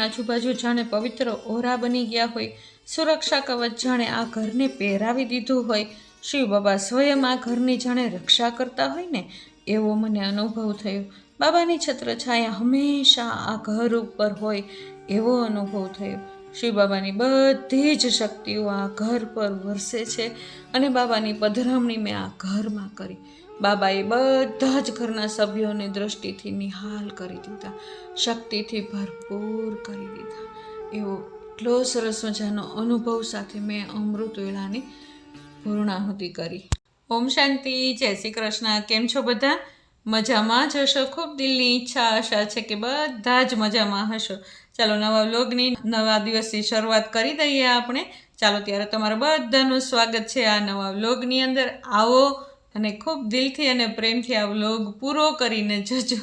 આજુબાજુ જાણે પવિત્ર ઓરા બની ગયા હોય. સુરક્ષા કવચ જાણે આ ઘરને પહેરાવી દીધું હોય. શિવ બાબા સ્વયં આ ઘરની જાણે રક્ષા કરતા હોય ને, એવો મને અનુભવ થયો. બાબાની છત્રછાયા હંમેશા આ ઘર ઉપર હોય એવો અનુભવ થયો. શિવ બાબાની બધી જ શક્તિઓ આ ઘર પર વરસે છે અને બાબાની પધરામણી મેં આ ઘરમાં કરી. બાબાએ બધા જ ઘરના સભ્યોને દ્રષ્ટિથી નિહાલ કરી દીધા, શક્તિથી ભરપૂર કરી દીધા. એવો એટલો સરસ મજાનો અનુભવ સાથે મેં અમૃત વેળાની પૂર્ણાહુતિ કરી. ઓમ શાંતિ, જય શ્રી કૃષ્ણ. કેમ છો બધા? મજામાં જ હશો? ખૂબ દિલની ઈચ્છા, આશા છે કે બધા જ મજામાં હશો. ચાલો નવા વ્લોગની નવા દિવસની શરૂઆત કરી દઈએ આપણે. ચાલો ત્યારે તમારું બધાનું સ્વાગત છે આ નવા વ્લોગની અંદર. આવો અને ખૂબ દિલથી અને પ્રેમથી આ વ્લોગ પૂરો કરીને જજો.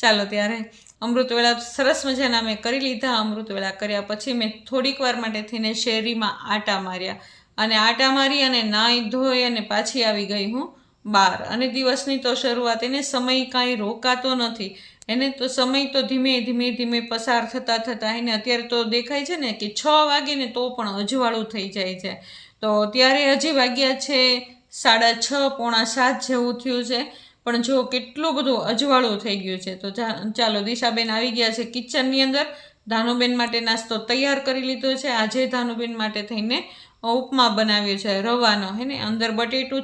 ચાલો ત્યારે અમૃતવેળા સરસ મજાના મેં કરી લીધા અમૃતવેળા કર્યા પછી મેં થોડીક વાર માટે થઈને શેરીમાં આટા માર્યા. અને આટા મારી અને નાહી ધોઈ અને પાછી આવી ગઈ હું બાર અને દિવસની તો શરૂઆત એને સમય કાંઈ રોકાતો નથી. એને તો સમય તો ધીમે ધીમે ધીમે પસાર થતાં થતાં એને અત્યારે તો દેખાય છે ને કે છ વાગે ને તો પણ અજવાળું થઈ જાય છે. તો ત્યારે હજી વાગ્યા છે સાડા છ, પોણા સાત જેવું થયું છે. પણ જો કેટલું બધું અજવાળું થઈ ગયું છે, તો ચાલો દિશાબેન આવી ગયા છે કિચનની અંદર. ધાનુબેન માટે નાસ્તો તૈયાર કરી લીધો છે. આજે ધાનુબેન માટે થઈને ઉપમા બનાવ્યો છે, રવાનો, હે ને? અંદર બટેટું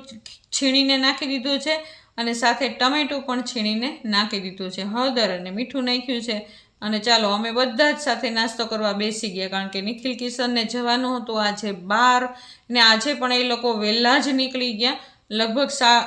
છીણીને નાખી દીધું છે અને સાથે ટમેટું પણ છીણીને નાખી દીધું છે. હળદર અને મીઠું નાખ્યું છે. અને ચાલો, અમે બધા જ સાથે નાસ્તો કરવા બેસી ગયા, કારણ કે નિખિલ કિશનને જવાનું હતું આજે બાર ને આજે પણ એ લોકો વહેલા જ નીકળી ગયા. લગભગ સા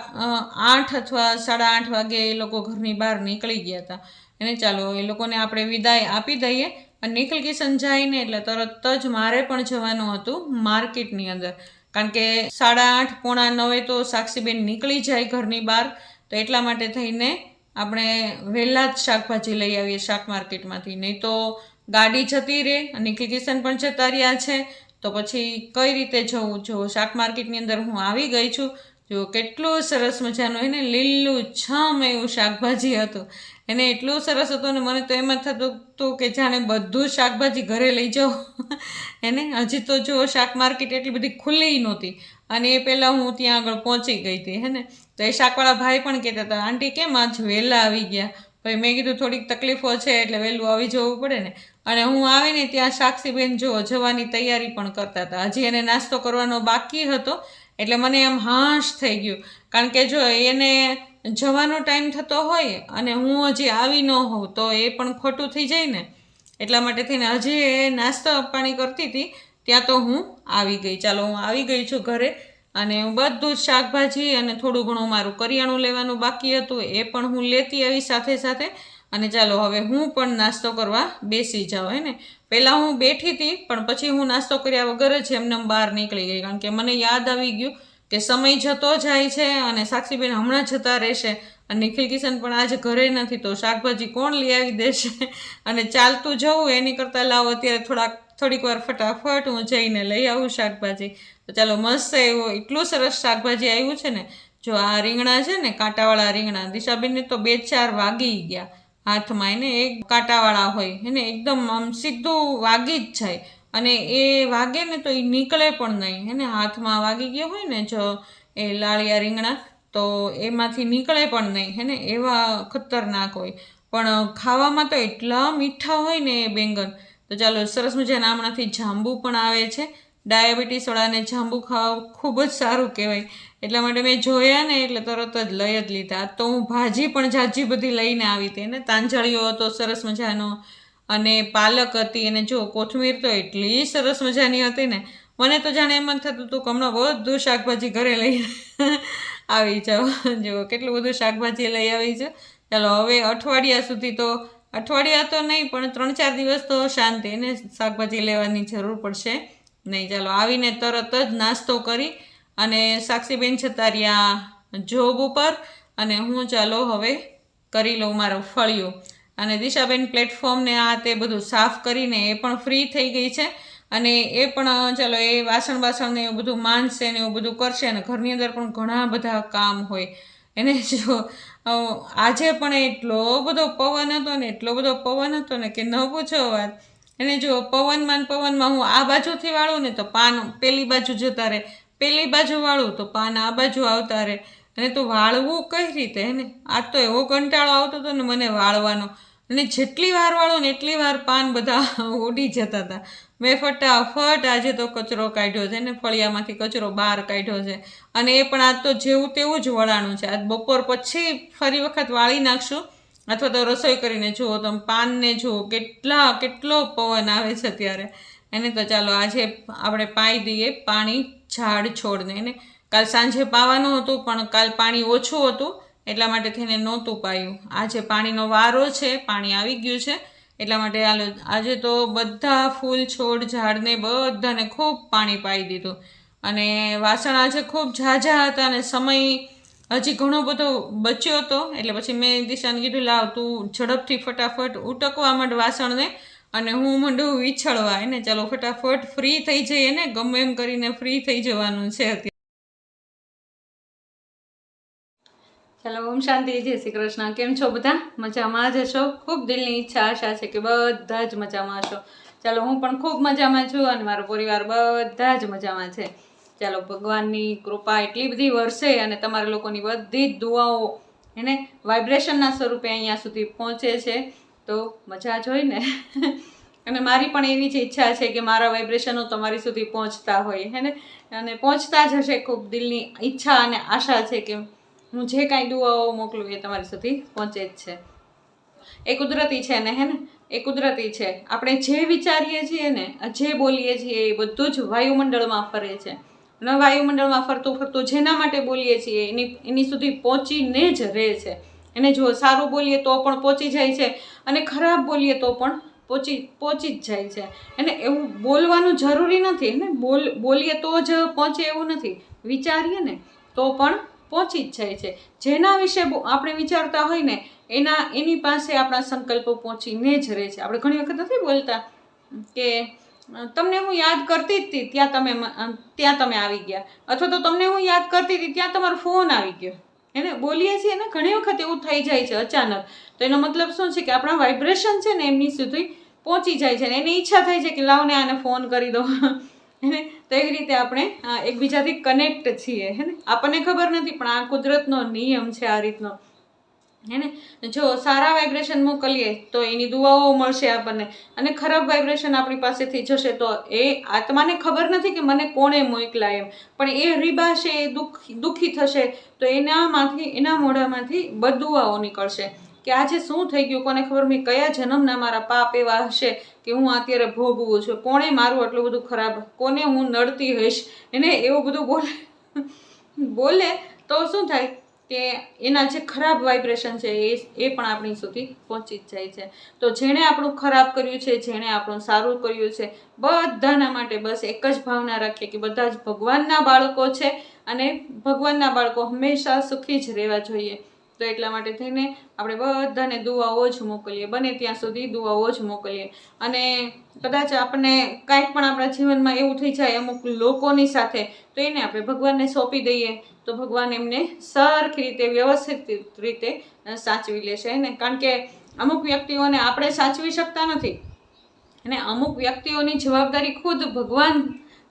આઠ અથવા સાડા આઠ વાગે એ લોકો ઘરની બહાર નીકળી ગયા હતા. એને ચાલો, એ લોકોને આપણે વિદાય આપી દઈએ. અને નિખિલ કિશન જાયને એટલે તરત જ મારે પણ જવાનું હતું માર્કેટની અંદર. કારણ કે સાડા આઠ પોણા નવે તો સાક્ષીબેન નીકળી જાય ઘરની બહાર. તો એટલા માટે થઈને આપણે વહેલા જ શાકભાજી લઈ આવીએ શાક માર્કેટમાંથી. નહીં તો ગાડી જતી રહે અને કિશન પણ જતા રહ્યા છે. તો પછી કઈ રીતે જવું? જો શાક માર્કેટની અંદર હું આવી ગઈ છું જો કેટલું સરસ મજાનું એને લીલું, છમ એવું શાકભાજી હતું. એને એટલું સરસ હતું ને મને તો એમ જ થતું હતું કે જાણે બધું શાકભાજી ઘરે લઈ જાઉં. એને હજી તો જો શાક માર્કેટ એટલી બધી ખુલ્લી નહોતી. અને એ પહેલાં હું ત્યાં આગળ પહોંચી ગઈ હતી, હે ને? તો એ શાકવાળા ભાઈ પણ કહેતા હતા, આંટી કેમ આજ વહેલા આવી ગયા? ભાઈ મેં કીધું, થોડીક તકલીફો છે એટલે વહેલું આવી જવું પડે ને. અને હું આવીને ત્યાં સાક્ષીબેન જો જવાની તૈયારી પણ કરતા હતા. હજી એને નાસ્તો કરવાનો બાકી હતો, એટલે મને એમ હાશ થઈ ગયું. કારણ કે જો એને જવાનો ટાઈમ થતો હોય અને હું હજી આવી ન હોઉં, તો એ પણ ખોટું થઈ જાય ને. એટલા માટે થઈને હજી એ નાસ્તો પાણી કરતી હતી, ત્યાં તો હું આવી ગઈ. ચાલો, હું આવી ગઈ છું ઘરે. અને હું બધું જ શાકભાજી અને થોડું ઘણું મારું કરિયાણું લેવાનું બાકી હતું, એ પણ હું લેતી આવી સાથે સાથે. અને ચાલો, હવે હું પણ નાસ્તો કરવા બેસી જાઉં, હે ને? પહેલાં હું બેઠી હતી, પણ પછી હું નાસ્તો કર્યા વગર જ એમને બહાર નીકળી ગઈ, કારણ કે મને યાદ આવી ગયું કે સમય જતો જાય છે અને સાક્ષીબેન હમણાં જતા રહેશે અને નિખિલ કિશન પણ આજે ઘરે નથી, તો શાકભાજી કોણ લઈ આવી દેશે? અને ચાલતું જવું, એની કરતાં લાવો, અત્યારે થોડાક થોડીક વાર ફટાફટ હું જઈને લઈ આવું શાકભાજી. તો ચાલો, મસ્ત એવું એટલું સરસ શાકભાજી આવ્યું છે ને, જો આ રીંગણા છે ને, કાંટાવાળા રીંગણા, દિશાબેનને તો બે ચાર વાગી ગયા. હાથમાં એને એક કાંટાવાળા હોય, એને એકદમ આમ સીધું વાગી જ જાય. અને એ વાગે ને તો એ નીકળે પણ નહીં. એને હાથમાં વાગી ગયો હોય ને, જો એ લાળિયા રીંગણા, તો એમાંથી નીકળે પણ નહીં. હેને એવા ખતરનાક હોય. પણ ખાવામાં તો એટલા મીઠા હોય ને એ બેંગન તો ચાલો સરસ મજાના હમણાંથી જાંબુ પણ આવે છે. ડાયાબિટીસવાળાને જાંબુ ખાવા ખૂબ જ સારું કહેવાય. એટલા માટે મેં જોયા ને એટલે તરત જ લઈ જ લીધા. તો હું ભાજી પણ જાજી બધી લઈને આવી હતી ને. તાંજળીઓ હતો, સરસ મજાનો. અને પાલક હતી, અને જો કોથમીર તો એટલી સરસ મજાની હતી ને. મને તો જાણે એમ જ થતું હતું કે હમણાં બધું શાકભાજી ઘરે લઈ આવી જાઓ. જુઓ કેટલું બધું શાકભાજી લઈ આવી છે. ચાલો હવે અઠવાડિયા સુધી તો અઠવાડિયા તો નહીં, પણ ત્રણ ચાર દિવસ તો શાંતિ ને શાકભાજી લેવાની જરૂર પડશે. નહીં, ચાલો, આવીને તરત જ નાસ્તો કરી અને સાક્ષીબેન છતાં રહ્યા જોબ ઉપર અને હું ચાલો હવે કરી લઉં મારો ફળિયો. અને દિશાબેન પ્લેટફોર્મને આ તે બધું સાફ કરીને એ પણ ફ્રી થઈ ગઈ છે અને એ પણ, ચાલો, એ વાસણ બાસણને એવું બધું માંજશે ને એવું બધું કરશે અને ઘરની અંદર પણ ઘણા બધા કામ હોય. એને જો આજે પણ એટલો બધો પવન હતો ને, એટલો બધો પવન હતો ને કે ન પૂછો વાત. એને જો પવનમાં પવનમાં હું આ બાજુથી વાળું ને તો પાન, પેલી બાજુ જતા રહે. પેલી બાજુ વાળું તો પાન આ બાજુ આવતા રહે. અને તો વાળવું કઈ રીતે હે ને આજ તો એવો કંટાળો આવતો હતો ને મને વાળવાનો. અને જેટલી વાર વાળું ને એટલી વાર પાન બધા ઉડી જતા હતા. મેં ફટાફટ આજે તો કચરો કાઢ્યો છે ને ફળિયામાંથી કચરો બહાર કાઢ્યો છે. અને એ પણ આજ તો જેવું તેવું જ વળાણું છે. આજ બપોર પછી ફરી વખત વાળી નાખશું. અથવા તો રસોઈ કરીને જુઓ તમે પાનને જુઓ, કેટલા, કેટલો પવન આવે છે ત્યારે એને તો ચાલો આજે આપણે પાઈ દઈએ પાણી ઝાડ છોડને, એને. કાલ સાંજે પાવાનું હતું, પણ કાલ પાણી ઓછું હતું, એટલા માટે થઈને નહોતું પાયું. આજે પાણીનો વારો છે, પાણી આવી ગયું છે. એટલા માટે આલો આજે તો બધા ફૂલ છોડ ઝાડને બધાને ખૂબ પાણી પાઈ દીધું. અને વાસણ આજે ખૂબ ઝાઝા હતા અને સમય હજી ઘણો બધો બચ્યો હતો. એટલે પછી મેં દિશાને કીધું, લાવ તું ઝડપથી ફટાફટ ઉટકવા માંડ વાસણને અને હું મંડું વિછળવા. એને ચાલો ફટાફટ ફ્રી થઈ જઈએ ને? ગમે એમ કરીને ફ્રી થઈ જવાનું છે ચાલો ઓમ શાંતિ, જય શ્રી કૃષ્ણ. કેમ છો બધા? મજામાં જ હશો? ખૂબ દિલની ઈચ્છા, આશા છે કે બધા જ મજામાં છો ચાલો, હું પણ ખૂબ મજામાં છું અને મારો પરિવાર બધા જ મજામાં છે. ચાલો, ભગવાનની કૃપા એટલી બધી વરસે અને તમારા લોકોની બધી જ દુઆઓ એને વાઇબ્રેશનના સ્વરૂપે અહીંયા સુધી પહોંચે છે. તો મજા જ હોય ને. અને મારી પણ એવી જ ઈચ્છા છે કે મારા વાઇબ્રેશનો તમારી સુધી પહોંચતા હોય, હે ને? અને પહોંચતા જ હશે ખૂબ દિલની ઈચ્છા અને આશા છે કે હું જે કાંઈ દુઆઓ મોકલું એ તમારી સુધી પહોંચે જ છે. એ કુદરતી છે ને, હે ને? એ કુદરતી છે. આપણે જે વિચારીએ છીએ ને, જે બોલીએ છીએ એ બધું જ વાયુમંડળમાં ફરે છે. અને વાયુમંડળમાં ફરતું ફરતું જેના માટે બોલીએ છીએ એની એની સુધી પહોંચીને જ રહે છે. એને જો સારું બોલીએ તો પણ પહોંચી જાય છે અને ખરાબ બોલીએ તો પણ પહોંચી પહોંચી જ જાય છે. એને એવું બોલવાનું જરૂરી નથી ને? બોલ, બોલીએ તો જ પહોંચે એવું નથી. વિચારીએ ને, તો પણ પહોંચી જ જાય છે. જેના વિશે આપણે વિચારતા હોય ને, એના, એની પાસે આપણા સંકલ્પો પહોંચીને જ રહે છે. આપણે ઘણી વખત નથી બોલતા કે તમને હું યાદ કરતી હતી ત્યાં તમે ત્યાં તમે આવી ગયા. અથવા તો તમને હું યાદ કરતી હતી ત્યાં તમારો ફોન આવી ગયો. એને બોલીએ છીએ ને, ઘણી વખત એવું થઈ જાય છે અચાનક. તો એનો મતલબ શું છે કે આપણા વાઇબ્રેશન છે ને એમની સુધી પહોંચી જાય છે ને, એની ઈચ્છા થાય છે કે લાવને આને ફોન કરી દો એને તો એવી રીતે આપણે એકબીજાથી કનેક્ટ છીએ હે ને આપણને ખબર નથી, પણ આ કુદરતનો નિયમ છે આ રીતનો. હે ને જો સારા વાઇબ્રેશન મોકલીએ, તો એની દુઆઓ મળશે આપણને. અને ખરાબ વાઇબ્રેશન આપણી પાસેથી જશે, તો એ આત્માને ખબર નથી કે મને કોણે મોકલા એમ. પણ એ રીબાશે, એ દુઃખ, દુઃખી થશે, તો એનામાંથી, એના મોઢામાંથી બદુઆઓ નીકળશે. કે આજે શું થઈ ગયું, કોને ખબર? મેં કયા જન્મના મારા પાપ એવા હશે? કે હું અત્યારે ભોગવું છું. કોણે મારું આટલું બધું ખરાબ, કોને હું નડતી હઈશ? એને એવું બધું બોલે. બોલે તો શું થાય કે એના જે ખરાબ વાઇબ્રેશન છે એ એ પણ આપણી સુધી પહોંચી જ જાય છે. તો જેણે આપણું ખરાબ કર્યું છે, જેણે આપણું સારું કર્યું છે, બધાના માટે બસ એક જ ભાવના રાખીએ કે બધા જ ભગવાનના બાળકો છે અને ભગવાનના બાળકો હંમેશા સુખી જ રહેવા જોઈએ. તો એટલા માટે થઈને આપણે બધાને દુઆઓ જ મોકલીએ. બને ત્યાં સુધી દુઆઓ જ મોકલીએ. અને કદાચ આપણને કાંઈક પણ આપણા જીવનમાં એવું થઈ જાય અમુક લોકોની સાથે, તો એને આપણે ભગવાનને સોંપી દઈએ. તો ભગવાન એમને સરખી રીતે, વ્યવસ્થિત રીતે સાચવી લેશે ને કારણ કે અમુક વ્યક્તિઓને આપણે સાચવી શકતા નથી. અને અમુક વ્યક્તિઓની જવાબદારી ખુદ ભગવાન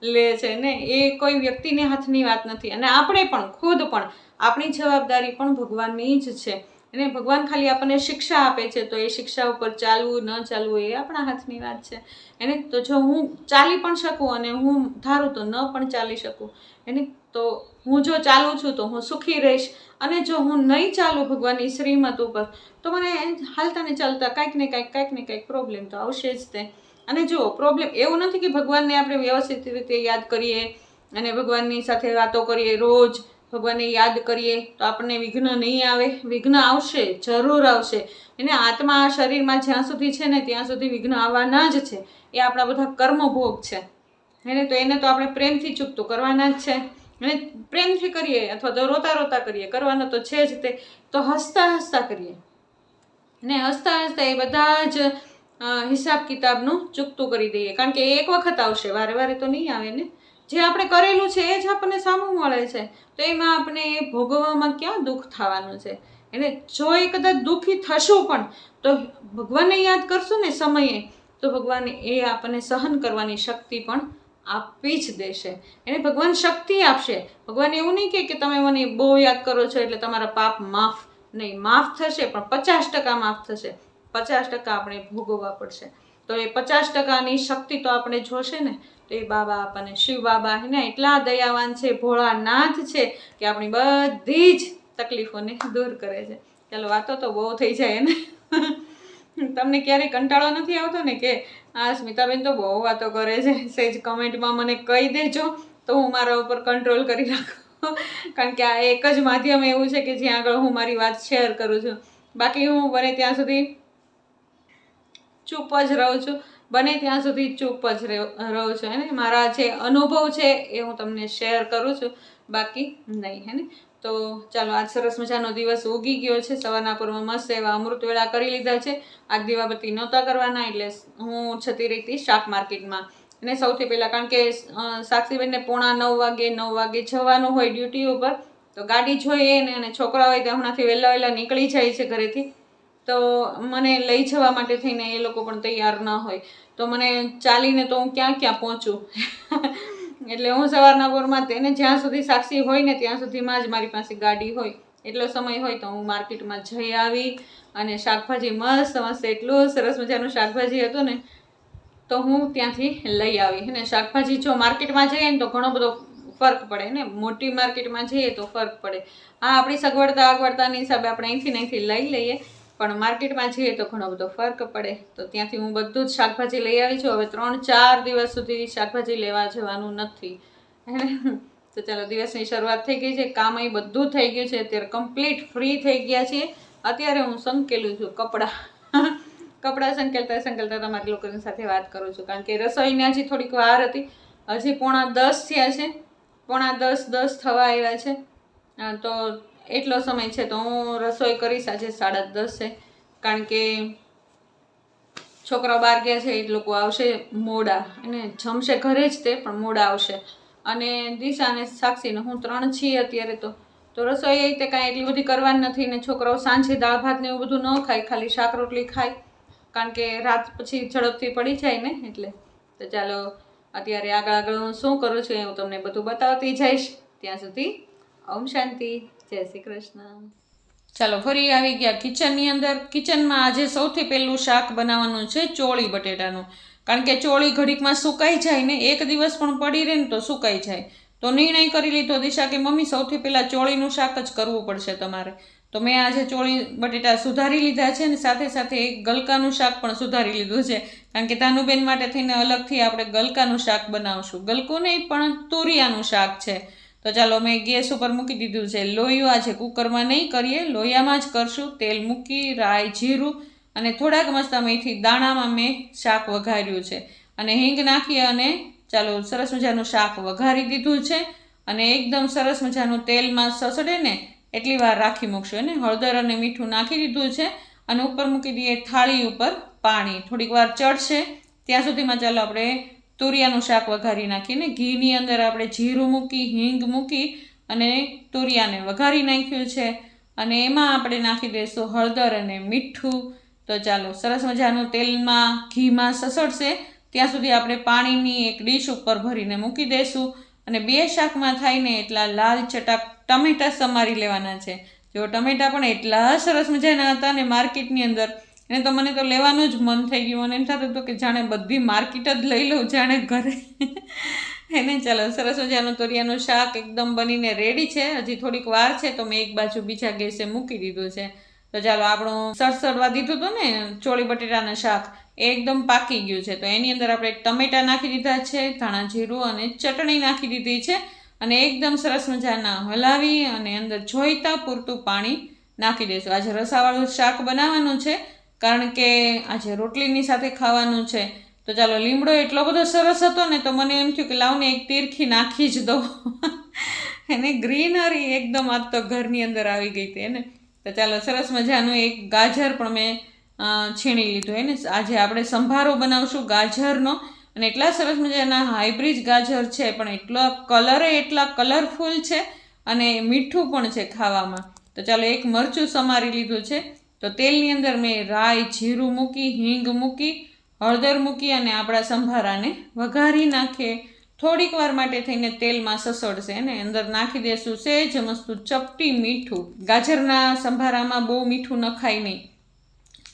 લે છે ને. એ કોઈ વ્યક્તિને હાથની વાત નથી. અને આપણે પણ, ખુદ પણ આપણી જવાબદારી પણ ભગવાનની જ છે. અને ભગવાન ખાલી આપણને શિક્ષા આપે છે તો એ શિક્ષા ઉપર ચાલવું, ન ચાલવું એ આપણા હાથની વાત છે. એને તો જો હું ચાલી પણ શકું અને હું ધારું તો ન પણ ચાલી શકું. એને તો હું જો ચાલું છું તો હું સુખી રહીશ. અને જો હું નહીં ચાલું ભગવાનની શ્રીમત ઉપર, તો મને હાલતા ને ચાલતા કાંઈક ને કાંઈક કાંઈક ને કાંઈક પ્રોબ્લેમ તો આવશે જ તે. અને જો પ્રોબ્લેમ એવું નથી કે ભગવાનને આપણે વ્યવસ્થિત રીતે યાદ કરીએ અને ભગવાનની સાથે વાતો કરીએ રોજ ભગવાનને યાદ કરીએ તો આપણને વિઘ્ન નહીં આવે. વિઘ્ન આવશે, જરૂર આવશે. એને આત્મા શરીરમાં જ્યાં સુધી છે ને ત્યાં સુધી વિઘ્ન આવવાના જ છે. એ આપણા બધા કર્મભોગ છે. એને તો એને તો આપણે પ્રેમથી ચૂકતું કરવાના જ છે. અને પ્રેમથી કરીએ અથવા તો રોતા રોતા કરીએ, કરવાનો તો છે જ તે. તો હસતા હસતા કરીએ. અને હસતા હસતા એ બધા જ હિસાબ કિતાબનું ચૂકતું કરી દઈએ. કારણ કે એક વખત આવશે, વારે વારે તો નહીં આવે ને? જે આપણે કરેલું છે, એ જ આપણને સામું મળે છે. તો એમાં આપણે એ ભોગવવામાં ક્યાં દુઃખ થવાનું છે? એટલે જો એ કદાચ દુઃખી થશું પણ, તો ભગવાનને યાદ કરશું ને સમયે, તો ભગવાન એ આપણને સહન કરવાની શક્તિ પણ આપી જ દેશે. એને ભગવાન શક્તિ આપશે. ભગવાન એવું નહીં કહે કે તમે મને બહુ યાદ કરો છો, એટલે તમારા પાપ માફ નહીં. માફ થશે, પણ પચાસ ટકા માફ થશે. પચાસ ટકા આપણે ભોગવવા પડશે. તો એ પચાસ ટકાની શક્તિ તો આપણે જોશે ને? તો બાબા આપણને શિવ બાબા એને એટલા દયાવાન છે, ભોળાનાથ છે કે આપણી બધી જ તકલીફોને દૂર કરે છે. ચાલો, વાતો તો બહુ થઈ જાય ને. તમને ક્યારેય કંટાળો નથી આવતો ને કે, આ સ્મિતાબેન તો બહુ વાતો કરે છે સેજ કમેન્ટમાં મને કહી દેજો, તો હું મારા ઉપર કંટ્રોલ કરી રાખું કારણ કે આ એક જ માધ્યમ એવું છે કે જ્યાં આગળ હું મારી વાત શેર કરું છું. બાકી હું બને ત્યાં સુધી ચૂપ જ રહું છું. બને ત્યાં સુધી ચૂપ જ રહું છું, હે ને? મારા જે અનુભવ છે એ હું તમને શેર કરું છું, બાકી નહીં, હે ને? તો ચાલો, આજ સરસ મજાનો દિવસ ઉગી ગયો છે. સવારના પૂર્વમાં મસ્ત એવા અમૃત વેળા કરી લીધા છે. આજ દીવાબત્તી નહોતા કરવાના, એટલે હું છતી રહી શાક માર્કેટમાં. અને સૌથી પહેલાં, કારણ કે સાક્ષીબેનને પોણા નવ વાગે નવ વાગે જવાનું હોય ડ્યુટી ઉપર, તો ગાડી જોઈએ ને અને છોકરા હોય તો હમણાંથી વહેલા વહેલા નીકળી જાય છે ઘરેથી. તો મને લઈ જવા માટે થઈને એ લોકો પણ તૈયાર ન હોય. તો મને ચાલીને તો હું ક્યાં ક્યાં પહોંચું? એટલે હું સવારના પોરમાં તેને જ્યાં સુધી સાક્ષી હોય ને ત્યાં સુધીમાં જ મારી પાસે ગાડી હોય. એટલો સમય હોય તો હું માર્કેટમાં જઈ આવી અને શાકભાજી મસ્ત મસ્ત એટલું સરસ મજાનું શાકભાજી હતું ને, તો હું ત્યાંથી લઈ આવી. અને શાકભાજી જો માર્કેટમાં જઈએ ને તો ઘણો બધો ફરક પડે ને, મોટી માર્કેટમાં જઈએ તો ફરક પડે. હા આપણી સગવડતા અગવડતાની હિસાબે આપણે અહીંથી અહીંથી લઈ લઈએ. પણ માર્કેટમાં જઈએ તો ઘણો બધો ફરક પડે. તો ત્યાંથી હું બધું જ શાકભાજી લઈ આવી છું. હવે ત્રણ ચાર દિવસ સુધી શાકભાજી લેવા જવાનું નથી? તો ચાલો દિવસની શરૂઆત થઈ ગઈ છે. કામ અહીં બધું થઈ ગયું છે. અત્યારે કમ્પ્લીટ ફ્રી થઈ ગયા છીએ. અત્યારે હું સંકેલું છું કપડાં. કપડાં સંકેલતા સંકેલતા તમારી લોકોની સાથે વાત કરું છું. કારણ કે રસોઈની હજી થોડીક વાર હતી. હજી પોણા દસ થયા છે. પોણા દસ દસ થવા આવ્યા છે. તો એટલો સમય છે તો હું રસોઈ કરીશ. આજે સાડા દસે કારણ કે છોકરાઓ બહાર ગયા છે, એ લોકો આવશે મોડા. અને જમશે ઘરે જ તે, પણ મોડા આવશે. અને દિશા અને સાક્ષીને હું ત્રણ છીએ અત્યારે તો. તો રસોઈ એ રીતે કાંઈ એટલી બધી કરવાની નથી ને છોકરાઓ સાંજે દાળ ભાત ને એવું બધું ન ખાય, ખાલી શાક રોટલી ખાય. કારણ કે રાત પછી ઝડપથી પડી જાય ને એટલે. તો ચાલો, અત્યારે આગળ આગળ હું શું કરું છું એ હું તમને બધું બતાવતી જઈશ. ત્યાં સુધી ઓમ શાંતિ. જય શ્રી કૃષ્ણ. ચાલો, ફરી આવી ગયા. કિચનની અંદર, કિચનમાં આજે સૌથી પહેલું શાક બનાવવાનું છે ચોળી બટેટાનું. કારણ કે ચોળી ઘડીકમાં સુકાઈ જાય ને, એક દિવસ પણ પડી રહે ને તો સુકાઈ જાય. તો નિર્ણય કરી લીધો દિશા કે મમ્મી, સૌથી પહેલાં ચોળીનું શાક જ કરવું પડશે તમારે. તો મેં આજે ચોળી બટેટા સુધારી લીધા છે ને સાથે સાથે એક ગલકાનું શાક પણ સુધારી લીધું છે. કારણ કે તાનુબેન માટે થઈને અલગથી આપણે ગલકાનું શાક બનાવશું. ગલકું નહીં, પણ તુરિયાનું શાક છે. તો ચાલો મેં ગેસ ઉપર મૂકી દીધું છે. લોહીયું છે કુકરમાં નહીં કરીએ લોહીયામાં જ કરશું. તેલ મૂકી, રાઈ, જીરું અને થોડાક મસ્ત મેથી દાણામાં મેં શાક વઘાર્યું છે. અને હિંગ નાખી અને ચાલો સરસ મજાનું શાક વઘારી દીધું છે. અને એકદમ સરસ મજાનું તેલમાં સસડે ને એટલી વાર રાખી મૂકશું એને. હળદર અને મીઠું નાખી દીધું છે અને ઉપર મૂકી દઈએ થાળી ઉપર પાણી. થોડીક વાર ચડશે. ત્યાં સુધીમાં ચાલો આપણે તુરિયાનું શાક વઘારી નાખીને ઘીની અંદર આપણે જીરું મૂકી, હિંગ મૂકી અને તુરિયાને વઘારી નાખ્યું છે. અને એમાં આપણે નાખી દઈશું હળદર અને મીઠું. તો ચાલો, સરસ મજાનું તેલમાં ઘીમાં સસડશે ત્યાં સુધી આપણે પાણીની એક ડીશ ઉપર ભરીને મૂકી દઈશું. અને બે શાકમાં થાયને એટલા લાલ ચટાક ટમેટાં સમારી લેવાના છે. જો ટમેટાં પણ એટલા સરસ મજાના હતા ને માર્કેટની અંદર એને તો મને તો લેવાનું જ મન થઈ ગયું અને એમ થતું હતું કે જાણે બધી માર્કેટ જ લઈ લઉં જાણે ઘરે. એને ચાલો સરસ મજાનું તોરિયાનું શાક એકદમ બનીને રેડી છે. હજી થોડીક વાર છે તો મેં એક બાજુ બીજા ગેસે મૂકી દીધું છે. તો ચાલો આપણું સરસડવા દીધું હતું ને ચોળી બટેટાના શાક એ એકદમ પાકી ગયું છે. તો એની અંદર આપણે ટમેટા નાખી દીધા છે, ધાણા જીરું અને ચટણી નાખી દીધી છે અને એકદમ સરસ મજાના હલાવી અને અંદર જોઈતા પૂરતું પાણી નાખી દઈશું. આજે રસાવાળું શાક બનાવવાનું છે. કારણ કે આજે રોટલીની સાથે ખાવાનું છે, તો ચાલો લીમડો એટલો બધો સરસ હતો ને, તો મને એમ થયું કે લાવને એક તીરખી નાખી જ દઉં. એને ગ્રીનરી એકદમ આજ તો ઘરની અંદર આવી ગઈ હતી, એને. તો ચાલો સરસ મજાનું એક ગાજર પણ મેં છીણી લીધું, એને. આજે આપણે સંભારો બનાવશું ગાજરનો. અને એટલા સરસ મજાના હાઇબ્રિડ ગાજર છે, પણ એટલો કલરે એટલા કલરફુલ છે અને મીઠું પણ છે ખાવામાં. તો ચાલો એક મરચું સમારી લીધું છે. તો તેલની અંદર મેં રાઈ, જીરું મૂકી, હિંગ મૂકી, હળદર મૂકી અને આપણા સંભારાને વઘારી નાખીએ થોડીક વાર માટે થઈને તેલમાં સસડશે અને અંદર નાખી દેશું સેજ મસ્તું ચપટી મીઠું. ગાજરના સંભારામાં બહુ મીઠું નખાય નહીં.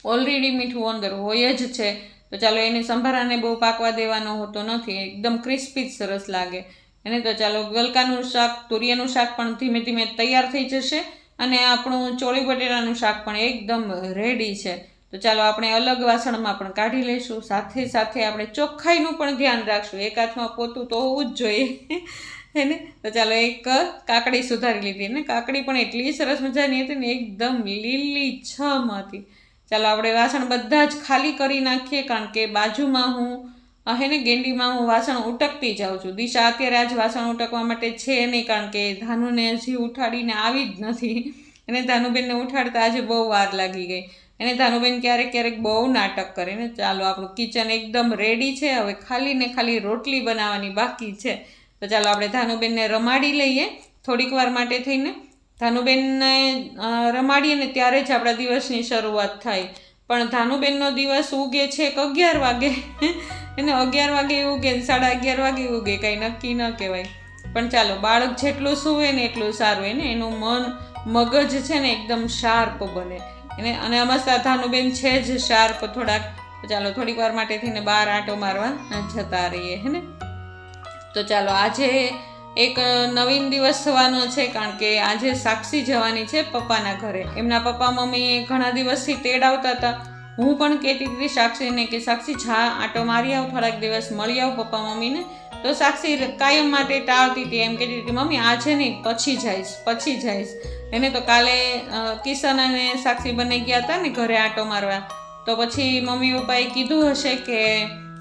ઓલરેડી મીઠું અંદર હોય જ છે. તો ચાલો એને સંભારાને બહુ પાકવા દેવાનો હોતો નથી. એકદમ ક્રિસ્પી જ સરસ લાગે. એને તો ચાલો ગલકાનું શાક, તુરિયાનું શાક પણ ધીમે ધીમે તૈયાર થઈ જશે. અને આપણું ચોળી બટેટાનું શાક પણ એકદમ રેડી છે. તો ચાલો આપણે અલગ વાસણમાં પણ કાઢી લઈશું. સાથે સાથે આપણે ચોખ્ખાઈનું પણ ધ્યાન રાખશું. એક હાથમાં પોતું તો હોવું જ જોઈએ. હેને? તો ચાલો એક કાકડી સુધારી લીધી. ને કાકડી પણ એટલી સરસ મજાની હતી ને એકદમ લીલી છમ હતી. ચાલો આપણે વાસણ બધા જ ખાલી કરી નાખીએ, કારણ કે બાજુમાં હું અ, હે ગેંડીમાં હું વાસણ ઉટકતી જાઉં છું. દિશા અત્યારે આજ વાસણ ઉટકવા માટે છે નહીં કારણ કે ધાનુને હજી ઉઠાડીને આવી જ નથી. એને ધાનુબેનને ઉઠાડતા આજે બહુ વાર લાગી ગઈ. એને ધાનુબેન ક્યારેક ક્યારેક બહુ નાટક કરે ને ચાલો આપણું કિચન એકદમ રેડી છે હવે ખાલી ને ખાલી રોટલી બનાવવાની બાકી છે. તો ચાલો આપણે ધાનુબેનને રમાડી લઈએ થોડીક વાર માટે થઈને. ધાનુબેનને રમાડીએ ને ત્યારે જ આપણા દિવસની શરૂઆત થાય. પણ ધાનુબેનનો દિવસ ઉગે છે એક અગિયાર વાગે. એને અગિયાર વાગે ઉગે ને સાડા અગિયાર વાગે ઉગે, કાંઈ નક્કી ન કહેવાય. પણ ચાલો, બાળક જેટલું સૂવે ને એટલું સારું. એને એનું મન, મગજ છે ને એકદમ શાર્પ બને. એને, અને અમસ્તા ધાનુબેન છે જ શાર્પ થોડાક. ચાલો, થોડીક વાર માટે થઈને બહાર આંટો મારવા જતા રહીએ, હે ને? તો ચાલો, આજે એક નવીન દિવસ થવાનો છે કારણ કે આજે સાક્ષી જવાની છે પપ્પાના ઘરે. એમના પપ્પા મમ્મી ઘણા દિવસથી તેડાવતા હતા. હું પણ કહેતી હતી સાક્ષીને કે, સાક્ષી, જા, આંટો મારી આવ, થોડાક દિવસ મળી આવ પપ્પા મમ્મીને. તો સાક્ષી કાયમ માટે ટાળતી હતી. એમ કહેતી હતી, મમ્મી, આજે નહીં, પછી જઈશ પછી જઈશ. એને તો કાલે કિશન અને સાક્ષી બંને ગયા હતા ને ઘરે આંટો મારવા. તો પછી મમ્મી પપ્પાએ કીધું હશે કે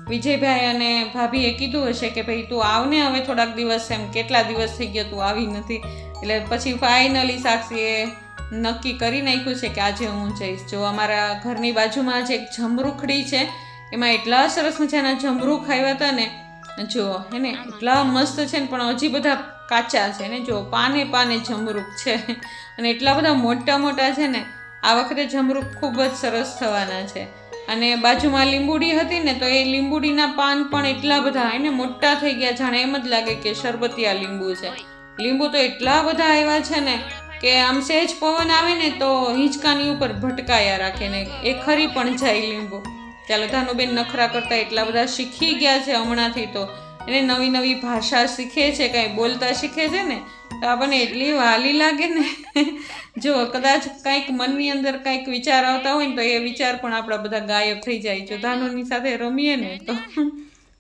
વિજયભાઈ અને ભાભીએ કીધું હશે કે ભાઈ તું આવને હવે થોડાક દિવસ એમ, કેટલા દિવસ થઈ ગયા તું આવી નથી. એટલે પછી ફાઇનલી સાક્ષીએ નક્કી કરી નાખ્યું છે કે આજે હું જઈશ. જો અમારા ઘરની બાજુમાં જ એક જમરૂખડી છે, એમાં એટલા સરસ મજાના જમરૂખ આવ્યા હતા ને, જો હે ને એટલા મસ્ત છે ને, પણ હજી બધા કાચા છે ને, જો પાને પાને જમરૂખ છે. અને એટલા બધા મોટા મોટા છે ને, આ વખતે જમરૂખ ખૂબ જ સરસ થવાના છે. અને બાજુમાં લીંબુડી હતી ને, તો એ લીંબુડીના પાન પણ એટલા બધા એને મોટા થઈ ગયા જાણે એમ જ લાગે કે શરબતિયા લીંબુ છે. લીંબુ તો એટલા બધા આવ્યા છે ને કે આમ સહેજ પવન આવે ને, તો હિંચકાની ઉપર ભટકાયા રાખે ને, એ ખરી પણ જાય લીંબુ. ચાલો, ધાનુબેન નખરા કરતા એટલા બધા શીખી ગયા છે હમણાંથી તો. એને નવી નવી ભાષા શીખે છે, કાંઈ બોલતા શીખે છે ને તો આપણને એટલી વાલી લાગે ને. જો કદાચ કંઈક મનની અંદર કંઈક વિચાર આવતા હોય ને તો એ વિચાર પણ આપણા બધા ગાયબ થઈ જાય. જો ધાનુની સાથે રમીએ ને તો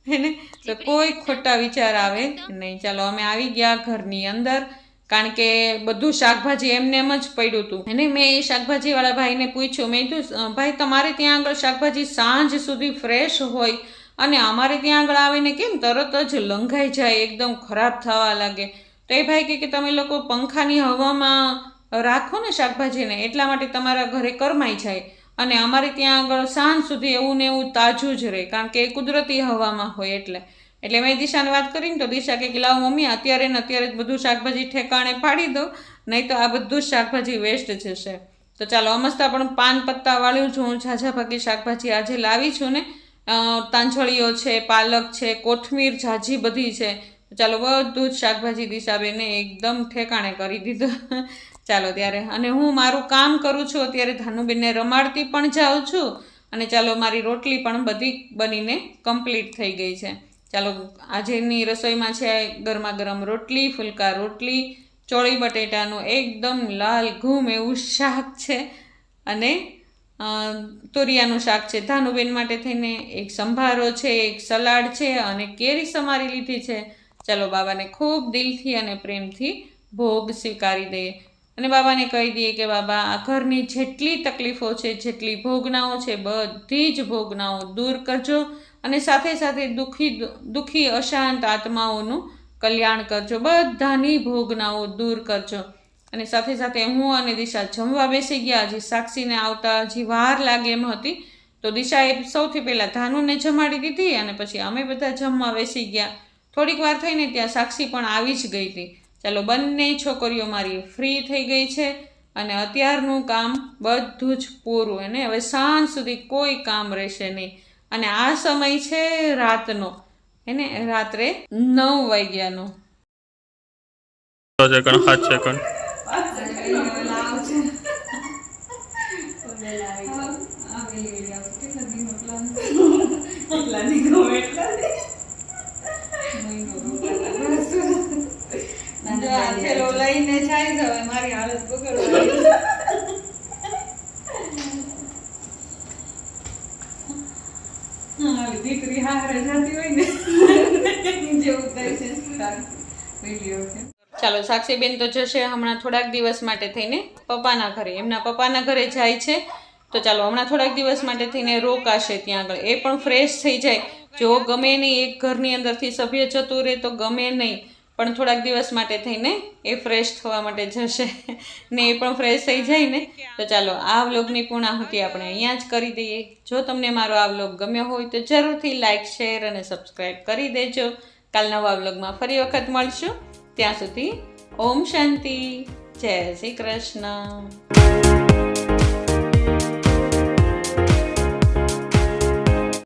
એને તો કોઈ ખોટા વિચાર આવે નહીં. ચાલો, અમે આવી ગયા ઘરની અંદર, કારણ કે બધું શાકભાજી એમને એમ જ પડ્યું હતું. અને મેં એ શાકભાજીવાળા ભાઈને પૂછ્યું. મેં કીધું ભાઈ, તમારે ત્યાં આગળ શાકભાજી સાંજ સુધી ફ્રેશ હોય અને અમારે ત્યાં આગળ આવીને કેમ તરત જ લંઘાઈ જાય, એકદમ ખરાબ થવા લાગે. તો એ ભાઈ કે તમે લોકો પંખાની હવામાં રાખો ને શાકભાજીને, એટલા માટે તમારા ઘરે કરમાઈ જાય. અને અમારે ત્યાં આગળ સાંજ સુધી એવું ને એવું તાજું જ રહે, કારણ કે એ કુદરતી હવામાં હોય એટલે. એટલે મેં દિશાને વાત કરીને તો દિશા કે લાવ મમ્મી, અત્યારે ને અત્યારે જ બધું શાકભાજી ઠેકાણે પાડી દો, નહીં તો આ બધું જ શાકભાજી વેસ્ટ જશે. તો ચાલો, અમસ્તા પણ પાન પત્તા વાળ્યું છું, હું ઝાઝા ભાગી શાકભાજી આજે લાવી છું ને. તાંછળીઓ છે, પાલક છે, કોથમીર, ઝાઝી બધી છે. ચાલો બધું જ શાકભાજી દિશાબેને એકદમ ઠેકાણે કરી દીધું. ચાલો ત્યારે, અને હું મારું કામ કરું છું, અત્યારે ધાનુબેનને રમાડતી પણ જાઉં છું, અને ચાલો મારી રોટલી પણ બધી બનીને કમ્પ્લીટ થઈ ગઈ છે. ચાલો, આજેની રસોઈમાં છે ગરમા ગરમ રોટલી, ફુલકા રોટલી, ચોળી બટેટાનું એકદમ લાલ ઘૂમ એવું શાક છે, અને તોરિયાનું શાક છે. ધાનુબેન માટે થઈને એક સંભારો છે, એક સલાડ છે, અને કેરી સમારી લીધી છે. ચાલો બાબાને ખૂબ દિલથી અને પ્રેમથી ભોગ સ્વીકારી દઈએ અને બાબાને કહી દઈએ કે બાબા, આ ઘરની જેટલી તકલીફો છે, જેટલી ભોગનાઓ છે, બધી જ ભોગનાઓ દૂર કરજો અને સાથે સાથે દુઃખી દુઃખી, અશાંત આત્માઓનું કલ્યાણ કરજો. બધાની ભોગનાઓ દૂર કરજો. અને સાથે સાથે હું અને દિશા જમવા બેસી ગયા. હજી સાક્ષીને આવતા હજી વાર લાગે એમ હતી. તો દિશાએ સૌથી પહેલાં ધાનુને જમાડી દીધી અને પછી અમે બધા જમવા બેસી ગયા. થોડીક વાર થઈને ત્યાં સાક્ષી પણ આવી જ ગઈ હતી. ચાલો બંને છોકરીઓ મારી ફ્રી થઈ ગઈ છે અને અત્યારનું કામ બધું જ પૂરું. એને હવે સાંજ સુધી કોઈ કામ રહેશે નહીં. અને આ સમય છે રાતનો. એને રાત્રે નવ વાગ્યાનો. સેકન્ડ સાત સેકન્ડ લઈને જાય છે હવે મારી હાલત બગડવાની. મારી દીકરી હારે જતી હોય ને જેવું થાય છે વીડિયો છે. ચાલો સાક્ષીબેન તો જશે હમણાં થોડાક દિવસ માટે થઈને પપ્પાના ઘરે. એમના પપ્પાના ઘરે જાય છે. તો ચાલો હમણાં થોડાક દિવસ માટે થઈને રોકાશે ત્યાં આગળ. એ પણ ફ્રેશ થઈ જાય. જો ગમે નહીં એક ઘરની અંદરથી સભ્ય જતું રહે તો ગમે નહીં, પણ થોડાક દિવસ માટે થઈને એ ફ્રેશ થવા માટે જશે. ને એ પણ ફ્રેશ થઈ જાય ને. તો ચાલો, આ વ્લોગની પૂર્ણાહુતિ આપણે અહીંયા જ કરી દઈએ. જો તમને મારો આ વ્લોગ ગમ્યો હોય તો જરૂરથી લાઇક શેર અને સબસ્ક્રાઈબ કરી દેજો. કાલ નવા વ્લોગમાં ફરી વખત મળશું. ત્યાં સુધી ઓમ શાંતિ. જય શ્રી કૃષ્ણ.